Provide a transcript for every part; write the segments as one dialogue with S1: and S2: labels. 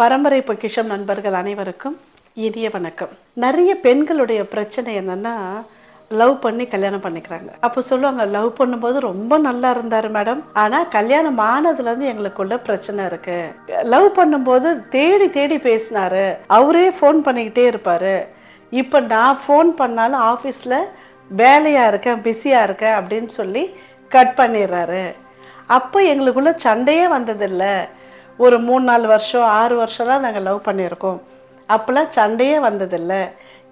S1: பரம்பரை பொக்கிஷம் நண்பர்கள் அனைவருக்கும் இனிய வணக்கம். நிறைய பெண்களுடைய பிரச்சனை என்னன்னா லவ் பண்ணி கல்யாணம் பண்ணிக்கிறாங்க. அப்போ சொல்லுவாங்க லவ் பண்ணும்போது ரொம்ப நல்லா இருந்தார் மேடம். ஆனால் கல்யாணம் ஆனதுலேருந்து எங்களுக்குள்ள பிரச்சனை இருக்கு. லவ் பண்ணும்போது தேடி தேடி பேசினாரு. அவரே ஃபோன் பண்ணிக்கிட்டே இருப்பாரு. இப்போ நான் ஃபோன் பண்ணாலும் ஆஃபீஸில் வேலையாக இருக்கேன் பிஸியாக இருக்கேன் அப்படின்னு சொல்லி கட் பண்ணிடுறாரு. அப்போ எங்களுக்குள்ள சண்டையே வந்ததில்லை. ஒரு மூணு நாலு வருஷம் ஆறு வருஷம்லாம் நாங்கள் லவ் பண்ணியிருக்கோம். அப்போல்லாம் சண்டையே வந்ததில்லை.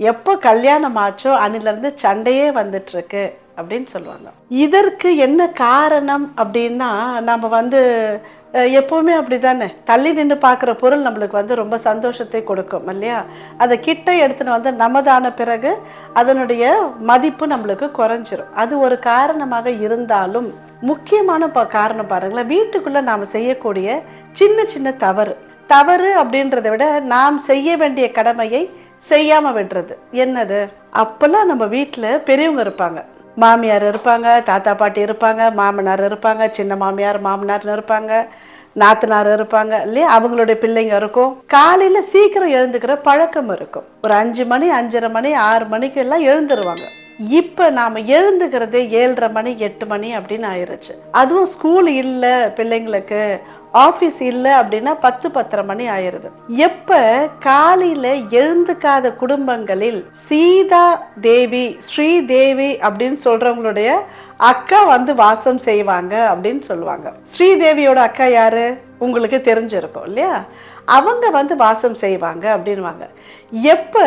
S1: எப்போ கல்யாணம் ஆச்சோ அன்னிலேருந்து சண்டையே வந்துட்டுருக்கு அப்படின்னு சொல்லுவாங்க. இதற்கு என்ன காரணம் அப்படின்னா நம்ம வந்து எப்போவுமே அப்படி தானே தள்ளி நின்று பார்க்குற பொருள் நம்மளுக்கு வந்து ரொம்ப சந்தோஷத்தை கொடுக்கும் இல்லையா? அதை கிட்ட எடுத்துன்னு வந்து நமதான பிறகு அதனுடைய மதிப்பு நம்மளுக்கு குறைஞ்சிரும். அது ஒரு காரணமாக இருந்தாலும் முக்கியமான ப காரணம் பாருங்களேன். வீட்டுக்குள்ளே நாம் செய்யக்கூடிய சின்ன சின்ன தவறு. தவறு அப்படின்றத விட நாம் செய்ய வேண்டிய கடமையை செய்யாமல் விடுறது. என்னது? அப்போல்லாம் நம்ம வீட்டில் பெரியவங்க இருப்பாங்க. மாமியார் இருப்பாங்க தாத்தா பாட்டி இருப்பாங்க மாமனார் இருப்பாங்க சின்ன மாமியார் மாமனார்னு இருப்பாங்க நாத்தனார் இருப்பாங்க இல்லையா? அவங்களுடைய பிள்ளைங்க இருக்கும். காலையில் சீக்கிரம் எழுந்துக்கிற பழக்கம் இருக்கும். ஒரு அஞ்சு மணி அஞ்சரை மணி ஆறு மணிக்கு எல்லாம் எழுந்துருவாங்க. இப்போ நாம் எழுந்துக்கிறதே ஏழரை மணி எட்டு மணி அப்படின்னு ஆயிடுச்சு அதுவும் ஸ்கூல் இல்லை பிள்ளைங்களுக்கு ஆஃபீஸ் இல்லை அப்படின்னா பத்து பத்தரை மணி ஆயிருது. எப்போ காலையில் எழுந்துக்காத குடும்பங்களில் சீதா தேவி ஸ்ரீதேவி அப்படின்னு சொல்கிறவங்களுடைய அக்கா வந்து வாசம் செய்வாங்க அப்படின்னு சொல்லுவாங்க. ஸ்ரீதேவியோட அக்கா யாரு? உங்களுக்கு தெரிஞ்சிருக்கும் இல்லையா? அவங்க வந்து வாசம் செய்வாங்க அப்படின்வாங்க எப்போ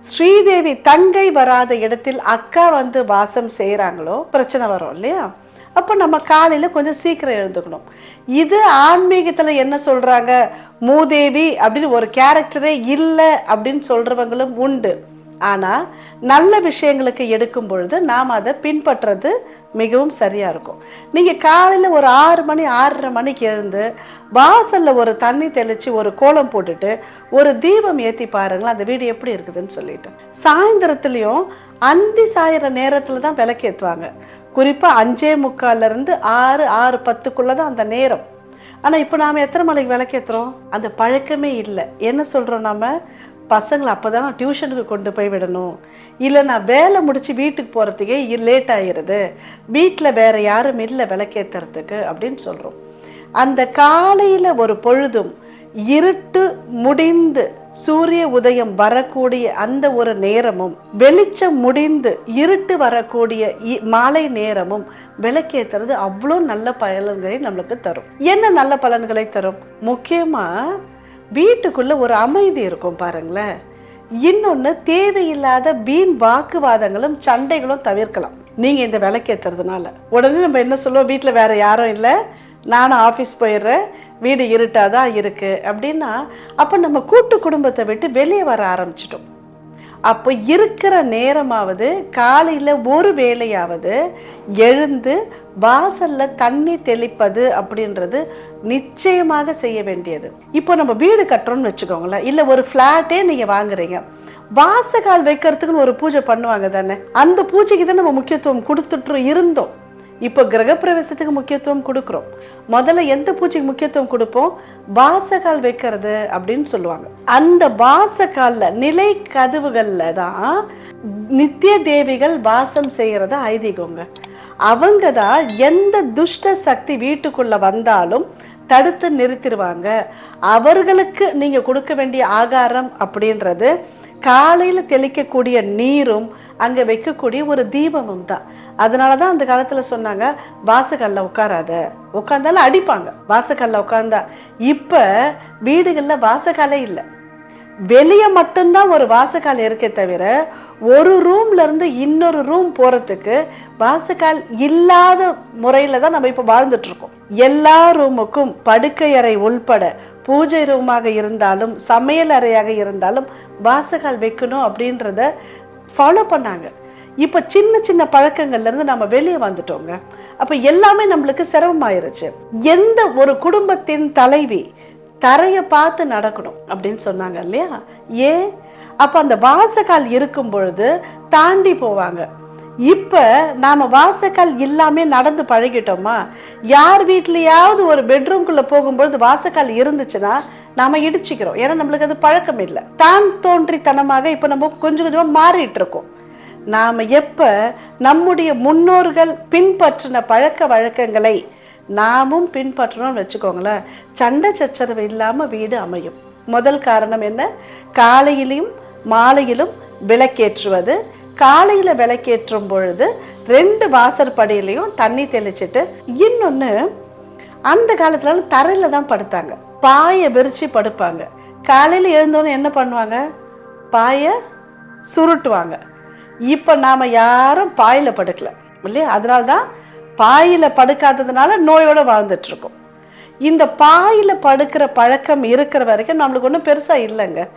S1: ஸ்ரீதேவி தங்கை வராத இடத்தில் அக்கா வந்து வாசம் செய்கிறாங்களோ பிரச்சனை வரும் இல்லையா? அப்போ நம்ம காலையில் கொஞ்சம் சீக்கிரம் எழுந்துக்கணும். இது ஆன்மீகத்தில் என்ன சொல்கிறாங்க மூதேவி அப்படின்னு ஒரு கேரக்டரே இல்லை அப்படின்னு சொல்கிறவங்களும் உண்டு. ஆனால் நல்ல விஷயங்களுக்கு எடுக்கும் பொழுது நாம் அதை பின்பற்றுறது மிகவும் சரியாக இருக்கும். நீங்கள் காலையில் ஒரு ஆறு மணி ஆறரை மணிக்கு எழுந்து வாசலில் ஒரு தண்ணி தெளித்து ஒரு கோலம் போட்டுட்டு ஒரு தீபம் ஏற்றி பாருங்களேன் அந்த வீடு எப்படி இருக்குதுன்னு சொல்லிட்டு. சாயந்தரத்துலேயும் அந்தி சாயிற நேரத்தில் தான் விளக்கேற்றுவாங்க குறிப்பாக அஞ்சே முக்கால்லேருந்து ஆறு ஆறு பத்துக்குள்ளே தான் அந்த நேரம். ஆனால் இப்போ நாம் எத்தனை மணிக்கு விளக்கேற்றுறோம் அந்த பழக்கமே இல்லை. என்ன சொல்கிறோம் நம்ம பசங்களை அப்போ தான் நான் டியூஷனுக்கு கொண்டு போய் விடணும்? இல்லை நான் வேலை முடித்து வீட்டுக்கு போகிறதுக்கே லேட் ஆகிடுது வீட்டில் வேறு யாரும் இல்லை விளக்கேற்றுறதுக்கு அப்படின்னு சொல்கிறோம் அந்த காலையில் ஒரு பொழுதும் இருட்டு முடிந்து சூரிய உதயம் வரக்கூடிய அந்த ஒரு நேரமும் வெளிச்சம் முடிந்து இருட்டு வரக்கூடிய இ- மாலை நேரமும் விளக்கேற்றுறது அவ்வளோ நல்ல பலன்களை நம்மளுக்கு தரும். என்ன நல்ல பலன்களை தரும்? முக்கியமாக வீட்டுக்குள்ள ஒரு அமைதி இருக்கும் பாருங்களேன். இன்னொன்று தேவையில்லாத வீண் வாக்குவாதங்களும் சண்டைகளும் தவிர்க்கலாம். நீங்கள் இந்த விளக்கேற்றுறதுனால உடனே நம்ம என்ன சொல்லுவோம்? வீட்டில் வேறு யாரும் இல்லை. நானும் ஆஃபீஸ் போயிடுறேன். வீடு இருட்டாக தான் இருக்குது அப்படின்னா அப்போ நம்ம கூட்டு குடும்பத்தை விட்டு வெளியே வர ஆரம்பிச்சிட்டோம். அப்போ இருக்கிற நேரமாவது காலையில் ஒரு வேளையாவது எழுந்து வாசலில் தண்ணி தெளிப்பது அப்படின்றது நிச்சயமாக செய்ய வேண்டியது. இப்போ நம்ம வீடு கட்டுறோம்னு வச்சுக்கோங்களேன். இல்லை ஒரு ஃப்ளாட்டே நீங்கள் வாங்குறீங்க. வாசகால் வைக்கிறதுக்குன்னு ஒரு பூஜை பண்ணுவாங்க தானே? அந்த பூஜைக்கு தான் நம்ம முக்கியத்துவம் கொடுத்துட்டு இருந்தோம். இப்போ கிரகப்பிரவேசத்துக்கு முக்கியத்துவம் கொடுக்குறோம். முதல்ல எந்த பூஜைக்கு முக்கியத்துவம் கொடுப்போம்? வாசகால் வைக்கிறது அப்படின்னு சொல்லுவாங்க. அந்த வாசகாலில் நிலை கதவுகளில் தான் நித்திய தேவிகள் வாசம் செய்கிறத ஐதீகங்க. அவங்க தான் எந்த துஷ்ட சக்தி வீட்டுக்குள்ளே வந்தாலும் தடுத்து நிறுத்திடுவாங்க. அவர்களுக்கு நீங்கள் கொடுக்க வேண்டிய ஆகாரம் அப்படின்றது காலையில் தெளிக்கக்கூடிய நீரும் அங்கே வைக்கக்கூடிய ஒரு தீபமும் தான். அதனால தான் அந்த காலத்தில் சொன்னாங்க வாசக்கல்ல உட்காராத. உட்காந்தாலும் அடிப்பாங்க. வாசக்கல்ல உட்காந்தா இப்போ வீடுகளில் வாசக்காலே இல்லை. வெளியே மட்டும்தான் ஒரு வாசக்கால் இருக்கே தவிர ஒரு ரூம்லேருந்து இன்னொரு ரூம் போகிறதுக்கு வாசக்கால் இல்லாத முறையில் தான் நம்ம இப்போ வாழ்ந்துட்டு இருக்கோம் எல்லா ரூமுக்கும் படுக்கை அறை உள்பட பூஜை ரூமாக இருந்தாலும் சமையல் அறையாக இருந்தாலும் வாசக்கால் வைக்கணும் அப்படின்றத ஃபாலோ பண்ணாங்க. இப்போ சின்ன சின்ன பழக்கங்கள்லேருந்து நம்ம வெளியே வந்துட்டோங்க. அப்போ எல்லாமே நம்மளுக்கு சிரமமாயிருச்சு. எந்த ஒரு குடும்பத்தின் தலைவி தரையை பார்த்து நடக்கணும் அப்படின்னு சொன்னாங்க இல்லையா? ஏன்? அப்போ அந்த வாசக்கால் இருக்கும் பொழுது தாண்டி போவாங்க. இப்போ நாம் வாசக்கால் இல்லாமல் நடந்து பழகிட்டோமா? யார் வீட்லையாவது ஒரு பெட்ரூம்குள்ளே போகும்பொழுது வாசக்கால் இருந்துச்சுன்னா நாம் இடிச்சிக்கிறோம். ஏன்னா நம்மளுக்கு அது பழக்கம் இல்லை தான் தோன்றித்தனமாக இப்போ நம்ம கொஞ்சம் கொஞ்சமாக மாறிட்டு இருக்கோம் நாம் எப்போ நம்முடைய முன்னோர்கள் பின்பற்றின பழக்க வழக்கங்களை நாமும் பின்பற்றணும்னு வச்சுக்கோங்களேன். சண்டை சச்சரவு இல்லாமல் வீடு அமையும். முதல் காரணம் என்ன? காலையிலையும் மாலையிலும் விளக்கேற்றுவது. காலையில் விளக்கேற்றும் பொழுது ரெண்டு வாசற்படியிலையும் தண்ணி தெளிச்சிட்டு இன்னொன்று அந்த காலத்துல தரையில் தான் படுத்தாங்க. பாயை விரித்து படுப்பாங்க. காலையில் எழுந்தோன்னு என்ன பண்ணுவாங்க? பாயை சுருட்டுவாங்க. இப்போ நாம் யாரும் பாயில் படுக்கல. இல்லையா? அதனால்தான் பாயில் படுக்காததுனால நோயோடு வாழ்ந்துட்டுருக்கோம். இந்த பாயில் படுக்கிற பழக்கம் இருக்கிற வரைக்கும் நம்மளுக்கு ஒன்றும் பெருசாக இல்லைங்க.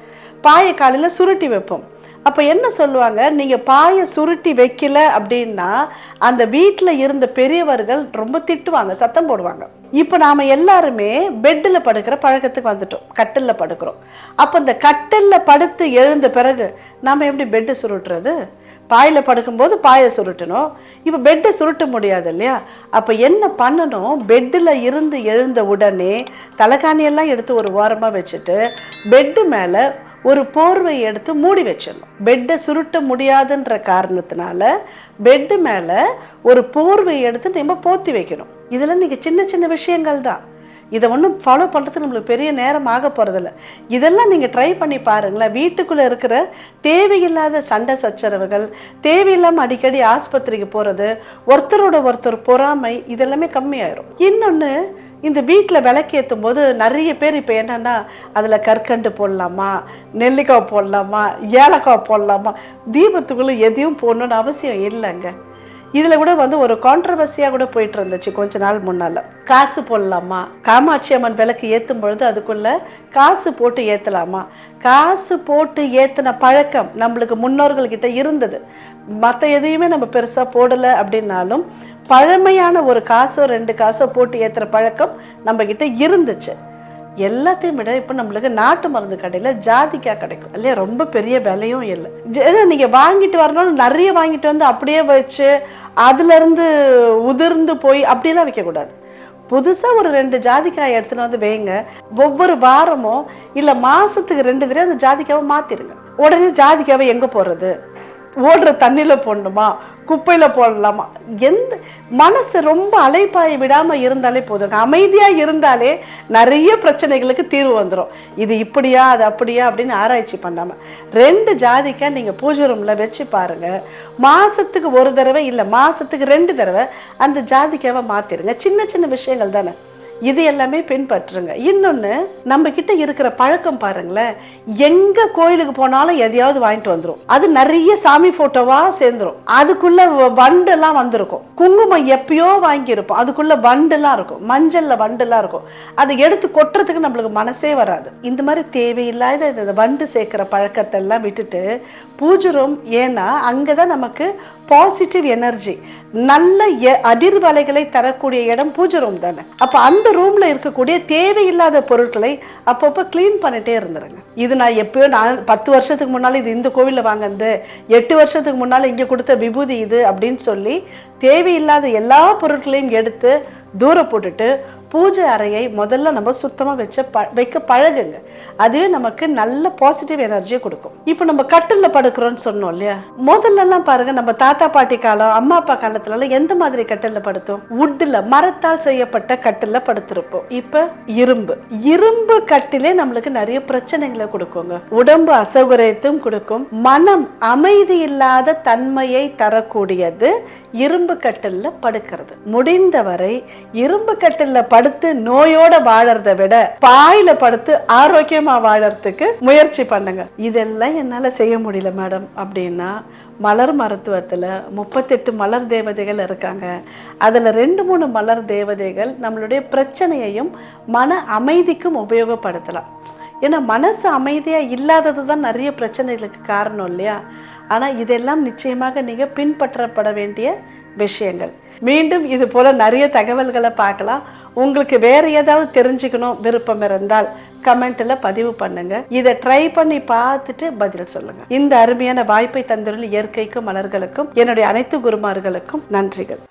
S1: பாயை காலையில் சுருட்டி வைப்போம். அப்போ என்ன சொல்லுவாங்க? நீங்கள் பாயை சுருட்டி வைக்கல அப்படின்னா அந்த வீட்டில் இருந்த பெரியவர்கள் ரொம்ப திட்டுவாங்க சத்தம் போடுவாங்க. இப்போ நாம் எல்லாருமே பெட்டில் படுக்கிற பழக்கத்துக்கு வந்துட்டோம். கட்டிலில் படுக்கிறோம். அப்போ இந்த கட்டிலில் படுத்து எழுந்த பிறகு நாம் எப்படி பெட்டு சுருட்டுறது? பாயில் படுக்கும்போது பாயை சுருட்டணும். இப்போ பெட்டை சுருட்ட முடியாது இல்லையா? அப்போ என்ன பண்ணணும்? பெட்டில் இருந்து எழுந்த உடனே தலைகாணியெல்லாம் எடுத்து ஒரு ஓரமாக வச்சுட்டு பெட்டு மேலே ஒரு போர்வை எடுத்து மூடி வச்சிடணும். பெட்டை சுருட்ட முடியாதுன்ற காரணத்தினால பெட்டு மேலே ஒரு போர்வை எடுத்து நம்ம போத்தி வைக்கணும். இதெல்லாம் நீங்கள் சின்ன சின்ன விஷயங்கள் தான். இதை ஒன்றும் ஃபாலோ பண்ணுறதுக்கு நம்மளுக்கு பெரிய நேரம் ஆக போகிறதில்ல இதெல்லாம் நீங்கள் ட்ரை பண்ணி பாருங்களேன். வீட்டுக்குள்ளே இருக்கிற தேவையில்லாத சண்டை சச்சரவுகள் தேவையில்லாமல் அடிக்கடி ஆஸ்பத்திரிக்கு போகிறது ஒருத்தரோட ஒருத்தர் பொறாமை இதெல்லாமே கம்மியாயிரும். இன்னொன்று இந்த வீட்டில் விளக்கேற்றும் போது நிறைய பேர் இப்போ என்னென்னா அதில் கற்கண்டு போடலாமா நெல்லிக்காய் போடலாமா ஏலக்காய் போடலாமா தீபத்துக்குள்ளே எதையும் போடணுன்னு அவசியம் இல்லைங்க. இதில் கூட வந்து ஒரு கான்ட்ரவர்சியாக கூட போயிட்டு இருந்துச்சு கொஞ்ச நாள் முன்னால். காசு போடலாமா? காமாட்சி அம்மன் விளக்கு ஏற்றும் பொழுது அதுக்குள்ளே காசு போட்டு ஏற்றலாமா காசு போட்டு ஏற்றின பழக்கம் நம்மளுக்கு முன்னோர்கள்கிட்ட இருந்தது. மற்ற எதையுமே நம்ம பெருசாக போடலை அப்படின்னாலும் பழமையான ஒரு காசோ ரெண்டு காசோ போட்டு ஏற்றுற பழக்கம் நம்மக்கிட்ட இருந்துச்சு. எல்லாத்தையும் விட இப்போ நம்மளுக்கு நாட்டு மருந்து கடையில் ஜாதிக்காய் கிடைக்கும். இல்லையா ரொம்ப பெரிய விலையும் இல்லை. ஏன்னா நீங்கள் வாங்கிட்டு வரணும்னு நிறைய வாங்கிட்டு வந்து அப்படியே வச்சு அதுலேருந்து உதிர்ந்து போய் அப்படியெல்லாம் வைக்கக்கூடாது. புதுசாக ஒரு ரெண்டு ஜாதிக்காய் எடுத்துன்னு வந்து வைங்க. ஒவ்வொரு வாரமும் இல்லை மாதத்துக்கு ரெண்டு தடவை அந்த ஜாதிக்காவை மாற்றிடுங்க உடனே ஜாதிக்காவை எங்கே போடுறது? ஓடுற தண்ணியில் போடணுமா? குப்பையில் போடலாமா? எந்த மனசு ரொம்ப அலைப்பாய விடாமல் இருந்தாலே போதும். அமைதியாக இருந்தாலே நிறைய பிரச்சனைகளுக்கு தீர்வு வந்துடும் இது இப்படியா அது அப்படியா அப்படின்னு ஆராய்ச்சி பண்ணாமல் ரெண்டு ஜாதிக்காக நீங்கள் பூஜை ரூமில் வச்சு பாருங்கள் மாதத்துக்கு ஒரு தடவை இல்லை மாதத்துக்கு ரெண்டு தடவை அந்த ஜாதிக்காவை மாற்றிடுங்க சின்ன சின்ன விஷயங்கள் தானே. இது எல்லாமே பின்பற்றுங்க. இன்னொன்று நம்ம கிட்ட இருக்கிற பழக்கம் பாருங்களேன். எங்க கோயிலுக்கு போனாலும் எதையாவது வாங்கிட்டு வந்துடும் அது நிறைய சாமி போட்டோவா சேர்ந்துரும். அதுக்குள்ள வண்டெல்லாம் வந்திருக்கும். குங்குமம் எப்பயோ வாங்கியிருப்போம். அதுக்குள்ள வண்டெல்லாம் இருக்கும். மஞ்சள்ல வண்டெல்லாம் இருக்கும். அதை எடுத்து கொட்டுறதுக்கு நம்மளுக்கு மனசே வராது. இந்த மாதிரி தேவையில்லாத இந்த வண்டு சேர்க்கிற பழக்கத்தை எல்லாம் விட்டுட்டு பூஜை ரூம் ஏன்னா அங்கதான் நமக்கு பாசிட்டிவ் எனர்ஜி நல்ல எ- அதிர்வலைகளை தரக்கூடிய இடம் பூஜை ரூம் தானே. அப்போ அந்த ரூமில் இருக்கக்கூடிய தேவையில்லாத பொருட்களை அப்பப்போ க்ளீன் பண்ணிட்டே இருந்துருங்க. இது நான் எப்பயோ நான் பத்து வருஷத்துக்கு முன்னால் இது இந்த கோவிலில் வாங்கினது எட்டு வருஷத்துக்கு முன்னால் இங்கே கொடுத்த விபூதி இது அப்படின்னு சொல்லி தேவையில்லாத எல்லா பொருட்களையும் எடுத்து தூர போட்டுட்டு பூஜை அறையை முதல்ல நம்ம சுத்தமாக வச்ச ப வைக்க பழகுங்க. அதுவே நமக்கு நல்ல பாசிட்டிவ் எனர்ஜியை கொடுக்கும். இப்போ நம்ம கட்டிலில் படுக்கிறோம்னு சொன்னோம் இல்லையா? முதல்லலாம் பாருங்க நம்ம தாத்தா பாட்டி காலம் அம்மா அப்பா காலத்துலலாம் எந்த மாதிரி கட்டிலில் படுத்தோம்? உட்டில் மரத்தால் செய்யப்பட்ட கட்டிலில் படுத்திருப்போம். இப்போ இரும்பு. இரும்பு கட்டிலே நம்மளுக்கு நிறைய பிரச்சனைகளை கொடுக்குங்க. உடம்பு அசௌகரியத்தையும் கொடுக்கும். மனம் அமைதி இல்லாத தன்மையை தரக்கூடியது இரும்பு கட்டிலில் படுக்கிறது. முடிந்தவரை இரும்பு கட்டில்ல படுத்து நோயோட வாழறத விட பாயில படுத்து ஆரோக்கியமா வாழறதுக்கு முயற்சி பண்ணுங்க. இதெல்லாம் என்னால செய்ய முடியல மேடம் அப்படின்னா மலர் மருத்துவத்தில் முப்பத்தெட்டு மலர் தேவதைகள் இருக்காங்க. அதில் ரெண்டு மூணு மலர் தேவதைகள் நம்மளுடைய பிரச்சனையையும் மன அமைதிக்கும் உபயோகப்படுத்தலாம். ஏன்னா மனசு அமைதியாக இல்லாதது தான் நிறைய பிரச்சனைகளுக்கு காரணம் இல்லையா? ஆனால் இதெல்லாம் நிச்சயமாக நீங்கள் பின்பற்றப்பட வேண்டிய விஷயங்கள். மீண்டும் இது போல நிறைய தகவல்களை பார்க்கலாம். உங்களுக்கு வேறு ஏதாவது தெரிஞ்சுக்கணும் விருப்பம் இருந்தால் கமெண்ட்டில் பதிவு பண்ணுங்க. இதை ட்ரை பண்ணி பார்த்துட்டு பதில் சொல்லுங்க. இந்த அருமையான வாய்ப்பை தந்துள்ள இயற்கைக்கும் மலர்களுக்கும் என்னுடைய அனைத்து குருமார்களுக்கும் நன்றிகள்.